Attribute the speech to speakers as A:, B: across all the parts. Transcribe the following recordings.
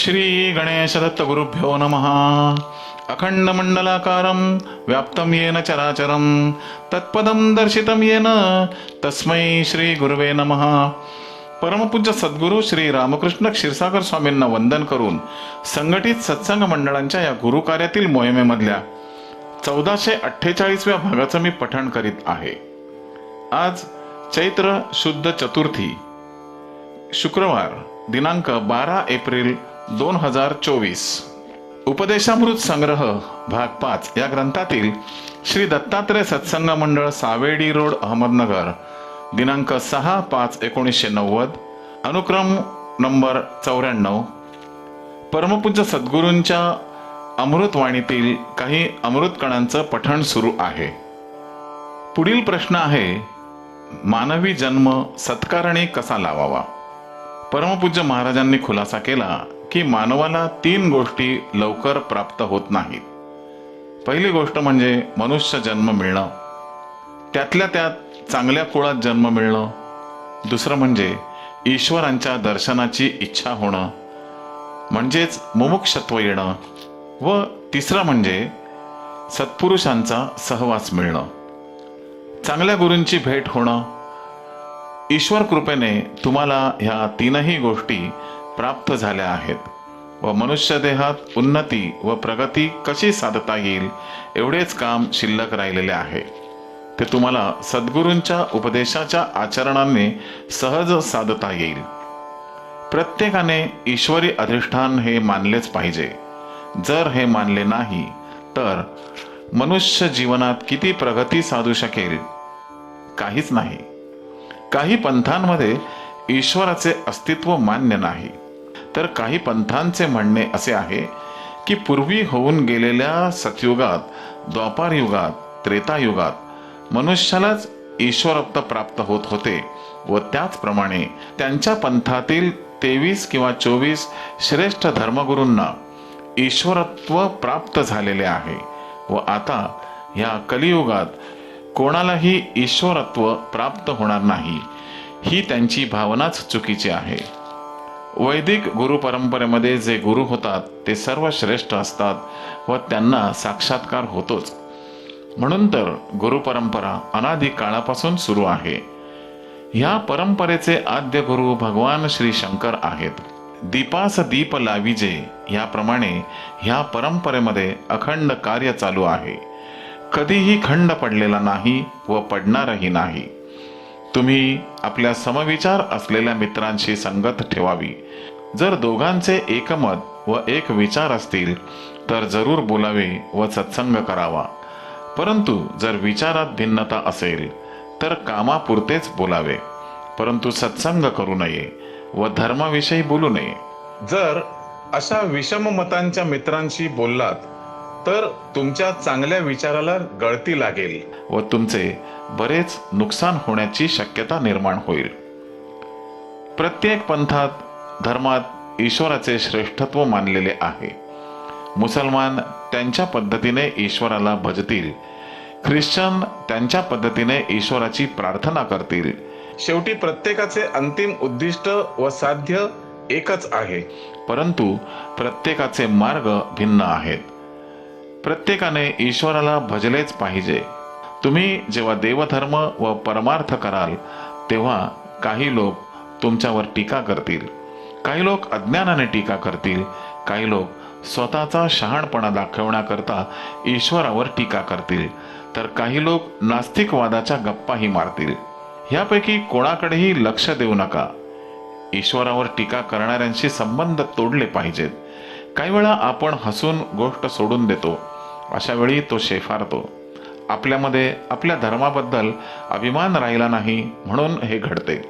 A: श्री गणेशदत्त गुरुभ्यो नमः। अखंडमण्डलाकारं व्याप्तं येन चराचरं तत्पदं दर्शितं येन तस्मै श्री गुरुवे नमः। परमपूज्य सद्गुरू श्री रामकृष्ण क्षीरसागर स्वामींना वंदन करून संघटित सत्संग मंडळांच्या या गुरुकार्यातील मोहिमेमधल्या चौदाशे अठ्ठेचाळीसव्या भागाचं मी पठण करीत आहे. आज चैत्र शुद्ध चतुर्थी शुक्रवार दिनांक बारा एप्रिल दोन हजार चोवीस. उपदेशामृत संग्रह भाग पाच या ग्रंथातील श्री दत्तात्रय सत्संग मंडळ सावेडी रोड अहमदनगर. दिनांक सहा पाच एकोणीसशे नव्वद. अनुक्रम नंबर चौऱ्याण्णव. परमपूज्य सद्गुरूंच्या अमृतवाणीतील काही अमृतकणांचं पठण सुरू आहे. पुढील प्रश्न आहे मानवी जन्म सत्कारणी कसा लावावा? परमपूज्य महाराजांनी खुलासा केला की मानवाला तीन गोष्टी लवकर प्राप्त होत नाहीत. पहिली गोष्ट म्हणजे मनुष्य जन्म मिळणं. त्यातल्या त्यात चांगल्या कुळात जन्म मिळणं. दुसरं म्हणजे ईश्वरांच्या दर्शनाची इच्छा होणं. म्हणजेच मुमुक्षत्व येणं. व तिसरं म्हणजे सत्पुरुषांचा सहवास मिळणं. चांगल्या गुरूंची भेट होणं. ईश्वर कृपेने तुम्हाला ह्या तीनही गोष्टी प्राप्त झाल्या आहेत. व मनुष्य देहात उन्नती व प्रगती कशी साधता येईल एवढेच काम शिल्लक राहिलेले आहे. ते तुम्हाला सद्गुरूंच्या उपदेशाच्या आचरणाने सहज साधता येईल. प्रत्येकाने ईश्वरी अधिष्ठान हे मानलेच पाहिजे. जर हे मानले नाही तर मनुष्य जीवनात किती प्रगती साधू शकेल? काहीच नाही. काही पंथांमध्ये ईश्वराचे अस्तित्व मान्य नाही. तर काही पंथांचे म्हणणे असे आहे की पूर्वी होऊन गेलेल्या सतयुगात द्वापार युगात त्रेतायुगात मनुष्यालाच ईश्वरत्व प्राप्त होत होते व त्याचप्रमाणे त्यांच्या पंथातील तेवीस किंवा चोवीस श्रेष्ठ धर्मगुरूंना ईश्वरत्व प्राप्त झालेले आहे. व आता ह्या कलियुगात कोणालाही ईश्वरत्व प्राप्त होणार नाही ही त्यांची भावनाच चुकीची आहे. वैदिक गुरु परंपरेमध्ये जे गुरु होतात ते सर्व श्रेष्ठ असतात व त्यांना साक्षात्कार होतोच. म्हणून तर गुरु परंपरा अनादी काळापासून सुरू आहे. ह्या परंपरेचे आद्य गुरु भगवान श्री शंकर आहेत. दीपास दीप लाविजे याप्रमाणे ह्या परंपरेमध्ये अखंड कार्य चालू आहे. कधीही खंड पडलेला नाही व पडणारही नाही. तुम्ही आपल्या समविचार असलेल्या मित्रांशी संगत ठेवावी. जर दोघांचे एकमत व एक विचार असतील तर जरूर बोलावे व सत्संग करावा. परंतु जर विचारात भिन्नता असेल तर कामापुरतेच बोलावे. परंतु सत्संग करू नये व धर्माविषयी बोलू नये. जर अशा विषम मतांच्या मित्रांशी बोललात तर तुमच्या चांगल्या विचाराला गळती लागेल व तुमचे बरेच नुकसान होण्याची शक्यता निर्माण होईल. प्रत्येक पंथात धर्मात ईश्वराचे श्रेष्ठत्व मानलेले आहे. मुसलमान त्यांच्या पद्धतीने ईश्वराला भजतील. ख्रिश्चन त्यांच्या पद्धतीने ईश्वराची प्रार्थना करतील. शेवटी प्रत्येकाचे अंतिम उद्दिष्ट व साध्य एकच आहे. परंतु प्रत्येकाचे मार्ग भिन्न आहेत. प्रत्येकाने ईश्वराला भजलेच पाहिजे. तुम्ही जेव्हा देवधर्म व परमार्थ कराल तेव्हा काही लोक तुमच्यावर टीका करतील. काही लोक अज्ञानाने टीका करतील. काही लोक स्वतःचा शहाणपणा दाखवण्याकरता ईश्वरावर टीका करतील. तर काही लोक नास्तिकवादाच्या गप्पाही मारतील. ह्यापैकी कोणाकडेही लक्ष देऊ नका. ईश्वरावर टीका करणाऱ्यांशी संबंध तोडले पाहिजेत. काही वेळा आपण हसून गोष्ट सोडून देतो. अशा वेळी तो शेफारतो. आपल्यामध्ये आपल्या धर्माबद्दल अभिमान राहिला नाही म्हणून हे घडते.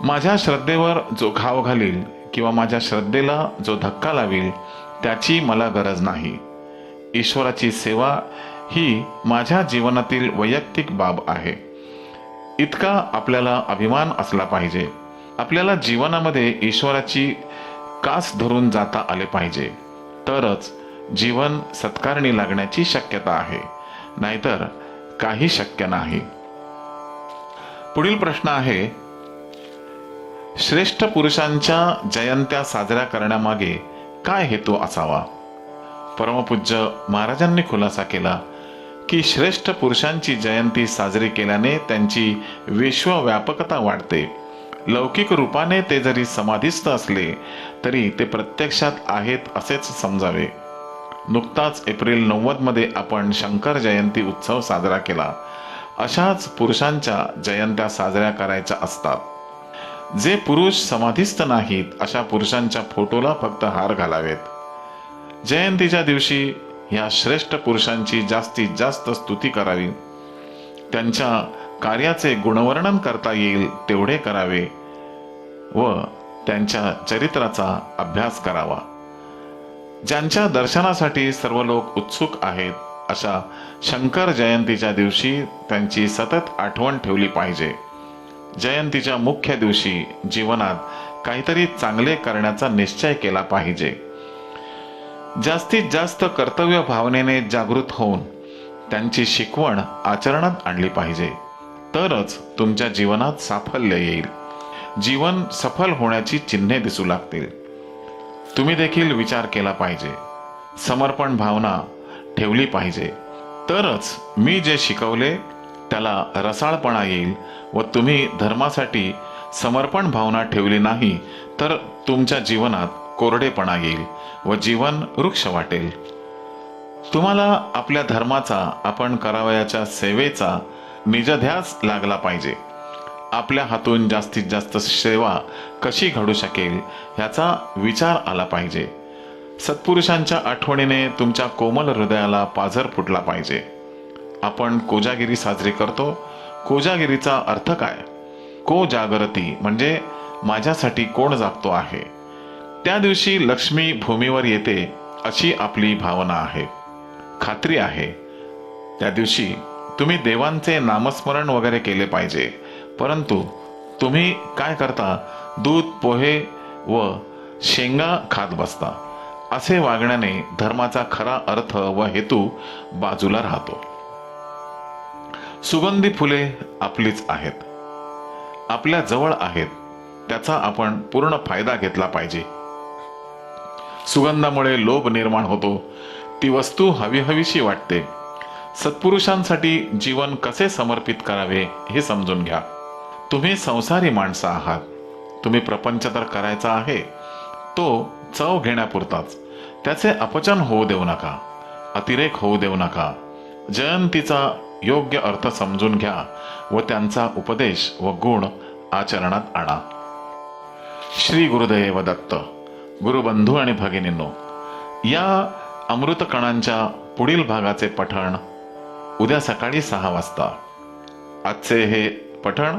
A: माझ्या श्रद्धेवर जो घाव घालील किंवा माझ्या श्रद्धेला जो धक्का लावील त्याची मला गरज नाही. ईश्वराची सेवा ही माझ्या जीवनातील वैयक्तिक बाब आहे. इतका आपल्याला अभिमान असला पाहिजे. आपल्याला जीवनामध्ये ईश्वराची कास धरून जाता आले पाहिजे. तरच जीवन सत्कारणी लागण्याची शक्यता आहे. नाहीतर काही शक्य नाही. पुढील प्रश्न आहे श्रेष्ठ पुरुषांच्या जयंत्या साजऱ्या करण्यामागे काय हेतू असावा? परमपूज्य महाराजांनी खुलासा केला की श्रेष्ठ पुरुषांची जयंती साजरी केल्याने त्यांची विश्वव्यापकता वाढते. लौकिक रूपाने ते जरी समाधिस्थ असले तरी ते प्रत्यक्षात आहेत असेच समजावे. नुकताच एप्रिल नव्वदमध्ये आपण शंकर जयंती उत्सव साजरा केला. अशाच पुरुषांच्या जयंत्या साजऱ्या करायच्या असतात. जे पुरुष समाधिस्थ नाहीत अशा पुरुषांच्या फोटोला फक्त हार घालावेत. जयंतीच्या दिवशी ह्या श्रेष्ठ पुरुषांची जास्तीत जास्त स्तुती करावी. त्यांच्या कार्याचे गुणवर्णन करता येईल तेवढे करावे व त्यांच्या चरित्राचा अभ्यास करावा. ज्यांच्या दर्शनासाठी सर्व लोक उत्सुक आहेत अशा शंकर जयंतीच्या दिवशी त्यांची सतत आठवण ठेवली पाहिजे. जयंतीच्या मुख्य दिवशी जीवनात काहीतरी चांगले करण्याचा निश्चय केला पाहिजे. जास्तीत जास्त कर्तव्य भावनेने जागृत होऊन त्यांची शिकवण आचरणात आणली पाहिजे. तरच तुमच्या जीवनात साफल्य येईल. जीवन सफल होण्याची चिन्हे दिसू लागतील. तुम्ही देखील विचार केला पाहिजे. समर्पण भावना ठेवली पाहिजे. तरच मी जे शिकवले त्याला रसाळपणा येईल व तुम्ही धर्मासाठी समर्पण भावना ठेवली नाही तर तुमच्या जीवनात कोरडेपणा येईल व जीवन वृक्ष वाटेल. तुम्हाला आपल्या धर्माचा आपण करावयाच्या सेवेचा निजध्यास लागला पाहिजे. आपल्या हातून जास्तीत जास्त सेवा कशी घडू शकेल ह्याचा विचार आला पाहिजे. सत्पुरुषांच्या आठवणीने तुमच्या कोमल हृदयाला पाझर फुटला पाहिजे. आपण कोजागिरी साजरी करतो. कोजागिरीचा अर्थ काय? को जागृती म्हणजे माझ्यासाठी कोण जागतो आहे? त्या दिवशी लक्ष्मी भूमीवर येते अशी आपली भावना आहे. खात्री आहे. त्या दिवशी तुम्ही देवांचे नामस्मरण वगैरे केले पाहिजे. परंतु तुम्ही काय करता? दूध पोहे व शेंगा खात बसता. असे वागण्याने धर्माचा खरा अर्थ व हेतू बाजूला राहतो. सुगंधी फुले आपलीच आहेत. आपल्या जवळ आहेत. त्याचा आपण पूर्ण फायदा घेतला पाहिजे. सुगंधामुळे लोभ निर्माण होतो. ती वस्तू हवी हवीशी वाटते. सत्पुरुषांसाठी जीवन कसे समर्पित करावे हे समजून घ्या. तुम्ही संसारी माणसं आहात. तुम्ही प्रपंच तर करायचा आहे. तो चव घेण्यापुरताच. त्याचे अपचन होऊ देऊ नका. अतिरेक होऊ देऊ नका. जयंतीचा योग्य अर्थ समजून घ्या व त्यांचा उपदेश व गुण आचरणात आणा. श्री गुरुदेव दत्त गुरुबंधू आणि भगिनींनो या अमृतकणांच्या पुढील भागाचे पठण उद्या सकाळी सहा वाजता. आजचे हे पठण